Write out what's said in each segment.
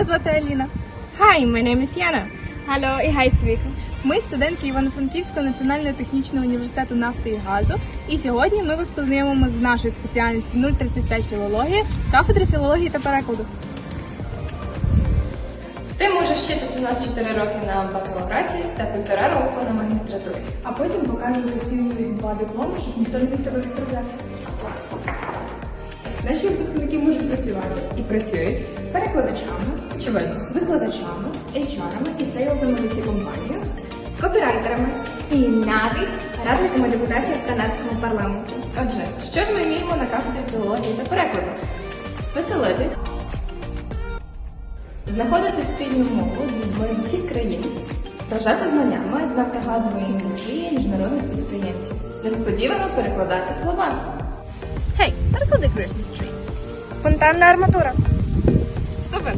Мене звати Аліна. Hi, my name is Yana. Алло, і гай світ. Ми студентки Івано-Франківського національного технічного університету нафти і газу. І сьогодні ми вас познайомимо з нашою спеціальністю 035 філологія, кафедри філології та перекладу. Ти можеш вчитися у нас 4 роки на бакалавраті та півтора року на магістратурі. А потім покажемо усім свої два дипломи, щоб ніхто не міг тебе відправляти. Наші випускники можуть працювати І працюють. перекладачами, Очевидно. викладачами, HR-ами і сейлзами в it компанію Копірайтерами і навіть радниками депутатів в канадському парламенті. Отже, що ж ми вміємо на кафедрі філології та перекладу? Веселитись, знаходити спільну мову з людьми з усіх країн, вражати знаннями з нафтогазової індустрії міжнародних підприємців, несподівано перекладати слова. Гей, переклади Christmas tree. Фонтанна арматура. Супер!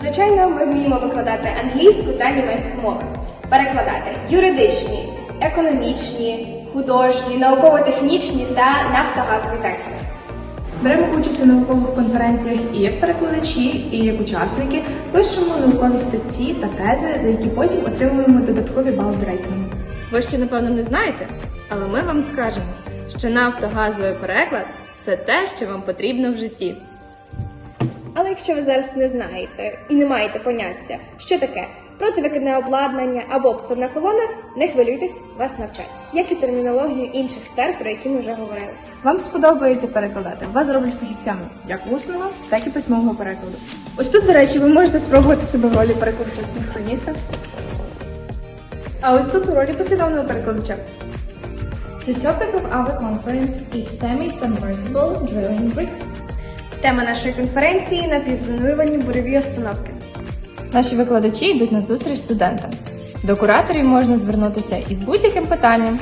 Звичайно, ми вміємо викладати англійську та німецьку мови, перекладати юридичні, економічні, художні, науково-технічні та нафтогазові тексти. Беремо участь у наукових конференціях і як перекладачі, і як учасники, пишемо наукові статті та тези, за які потім отримуємо додаткові бали до рейтингу. Ви ще напевно не знаєте, але ми вам скажемо, що нафтогазовий переклад це те, що вам потрібно в житті. Але якщо ви зараз не знаєте і не маєте поняття, що таке противикидне обладнання або обсадна колона, не хвилюйтесь, вас навчать, як і термінологію інших сфер, про які ми вже говорили. Вам сподобається перекладати. Вас зроблять фахівцями як усного, так і письмового перекладу. Ось тут, до речі, ви можете спробувати себе в ролі перекладача синхроніста. А ось тут у ролі послідовного перекладача. The topic of our conference is semi-submersible drilling rigs. Тема нашої конференції напівзонурювані буреві установки. Наші викладачі йдуть на зустріч студентам. До кураторів можна звернутися із будь-яким питанням.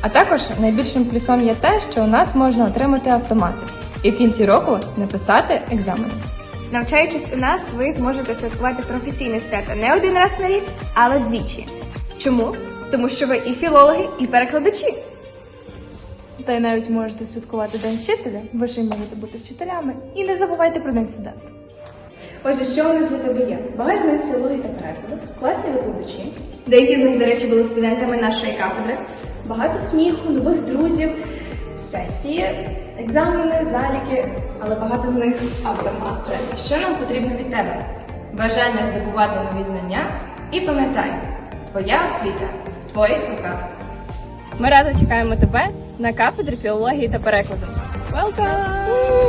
А також найбільшим плюсом є те, що у нас можна отримати автомати і в кінці року написати екзамен. Навчаючись у нас, ви зможете святкувати професійне свято не один раз на рік, але двічі. Чому? Тому що ви і філологи, і перекладачі. Та й навіть можете святкувати День вчителя, ви ще й можете бути вчителями. І не забувайте про День студента. Отже, що у нас для тебе є? Багаж знань з філології та перекладу, класні викладачі, Деякі з них, до речі, були студентами нашої кафедри. багато сміху, нових друзів, сесії, екзамени, заліки, але багато з них автомати. Що нам потрібно від тебе? Бажання здобувати нові знання і пам'ятай, твоя освіта в твоїх руках. Ми радо чекаємо тебе на кафедрі філології та перекладу. Welcome!